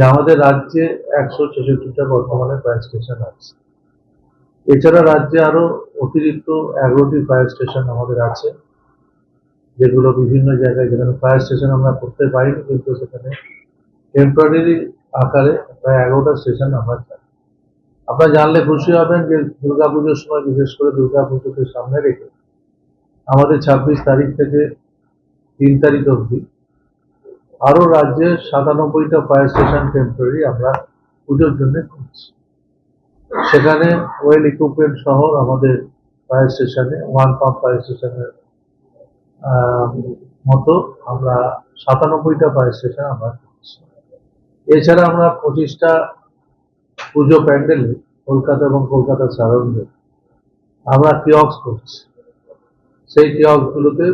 যে আমাদের রাজ্যে একশো ছেষট্টিটা বর্তমানে ফায়ার স্টেশন আছে। এছাড়া রাজ্যে আরও অতিরিক্ত এগারোটি ফায়ার স্টেশন আমাদের আছে, যেগুলো বিভিন্ন জায়গায় যেখানে ফায়ার স্টেশন আমরা করতে পারিনি, কিন্তু সেখানে টেম্পোরারি আকারে প্রায় এগারোটা স্টেশন আমরা চাই। আপনারা জানলে খুশি হবেন যে দুর্গাপুজোর সময় বিশেষ করে দুর্গাপুজোকে সামনে রেখে আমাদের ছাব্বিশ তারিখ থেকে তিন তারিখ অবধি আরও রাজ্যে সাতানব্বইটা ফায়ার স্টেশন টেম্পোরারি আমরা পুজোর জন্য খুঁজছি সেখানে ওয়েল ইকুইপমেন্ট সহ আমাদের ফায়ার স্টেশনে ওয়ান পাম্প ফায়ার স্টেশনের মতো আমরা সাতানব্বইটা ফায়ার স্টেশন আমরা খুঁজছি এছাড়া আমরা পঁচিশটা পুজো প্যান্ডেলে কলকাতা এবং কলকাতার সারাউন্ডে আমরা কিয়ক্স করছি। সেই কিয়ক্সগুলোতে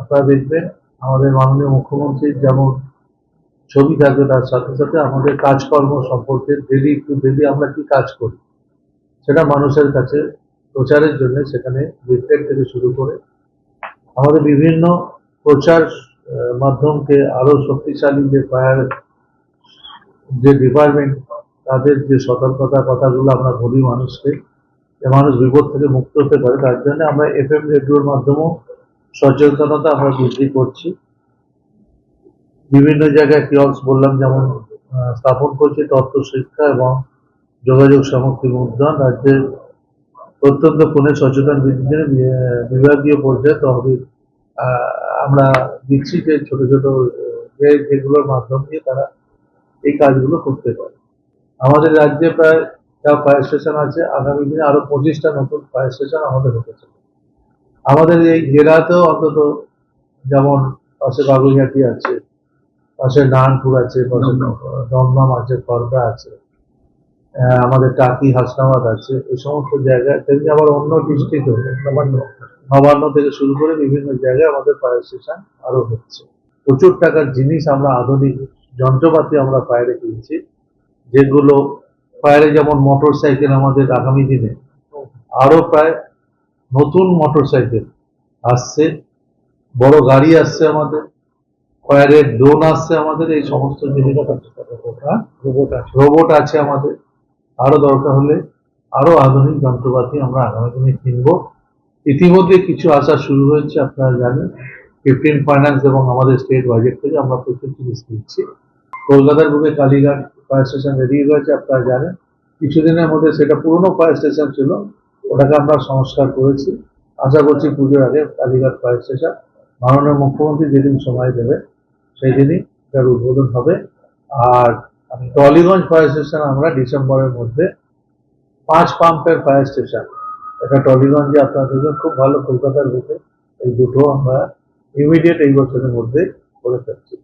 আপনারা দেখবেন আমাদের মাননীয় মুখ্যমন্ত্রীর যেমন ছবি থাকবে, তার সাথে সাথে আমাদের কাজকর্ম সম্পর্কে ডেলি টু ডেলি আমরা কি কাজ করি, সেটা মানুষের কাছে প্রচারের জন্য সেখানে লিফলেট থেকে শুরু করে আমাদের বিভিন্ন প্রচার মাধ্যমকে আরও শক্তিশালী যে ফায়ার যে ডিপার্টমেন্ট তাদের যে সতর্কতা কথাগুলো আমরা বলি মানুষকে, যে মানুষ বিপদ থেকে মুক্ত হতে পারে, তার জন্য আমরা এফ এম রেডিওর মাধ্যমেও সচেতনতা আমরা বৃদ্ধি করছি। বিভিন্ন জায়গায় কিয়ক্স বললাম, যেমন স্থাপন করছি তথ্য শিক্ষা এবং যোগাযোগ সামগ্রী মুদ্রণ রাজ্যের অত্যন্ত ফোনে সচেতন বৃদ্ধির বিভাগীয় পর্যায়ে তহবিল আমরা দিচ্ছি যে ছোট ছোট যে যেগুলোর মাধ্যম দিয়ে তারা এই কাজগুলো করতে পারে। আমাদের রাজ্যে প্রায়, যা ফায়ার স্টেশন আছে, আগামী দিনে আরও পঁচিশটা নতুন ফায়ার স্টেশন আমাদের হতে চলে আমাদের এই জেলাতেও অন্তত যেমন পাশে বাগুইহাটি আছে পাশে নারায়ণপুর আছে পাশে দমদম। আছে করবা আছে আমাদের টাকি হাসনাবাদ আছে এই সমস্ত জায়গায় তেমনি আবার অন্য ডিস্ট্রিক্টও নবান্ন। নবান্ন থেকে শুরু করে বিভিন্ন জায়গায় আমাদের ফায়ার স্টেশন আরও হচ্ছে। প্রচুর টাকার জিনিস আমরা আধুনিক যন্ত্রপাতি আমরা ফায়ারে কিনছি যেগুলো ফায়ারে যেমন মোটর সাইকেল আমাদের আগামী দিনে আরও প্রায় নতুন মোটর সাইকেল আসছে বড় গাড়ি আসছে আমাদের ফায়ারের ড্রোন আসছে আমাদের এই সমস্ত রোবট আছে। রোবট আছে আমাদের। আরও দরকার হলে আরও আধুনিক যন্ত্রপাতি আমরা আগামী দিনে কিনবো। ইতিমধ্যে কিছু আসা শুরু হয়েছে আপনারা জানেন। ফিফটিন ফাইন্যান্স এবং আমাদের স্টেট বাজেট থেকে আমরা প্রচুর জিনিস কিনছি। কলকাতার বুকে কালীঘাট ফায়ার স্টেশন রেডি হয়েছে আপনারা জানেন। কিছুদিনের মধ্যে সেটা পুরনো ফায়ার স্টেশন ছিল ওটাকে আমরা সংস্কার করেছি। আশা করছি পুজোর আগে কালীঘাট ফায়ার স্টেশন মাননীয় মুখ্যমন্ত্রী যেদিন সময় দেবে সেই দিনই এটার উদ্বোধন হবে। আর টলিগঞ্জ ফায়ার স্টেশন আমরা ডিসেম্বরের মধ্যে পাঁচ পাম্পের ফায়ার স্টেশন এটা টলিগঞ্জে আপনারা দেখবেন খুব ভালো কলকাতার বুকে এই দুটো আমরা ইমিডিয়েট এই বছরের মধ্যে করে ফেলছি।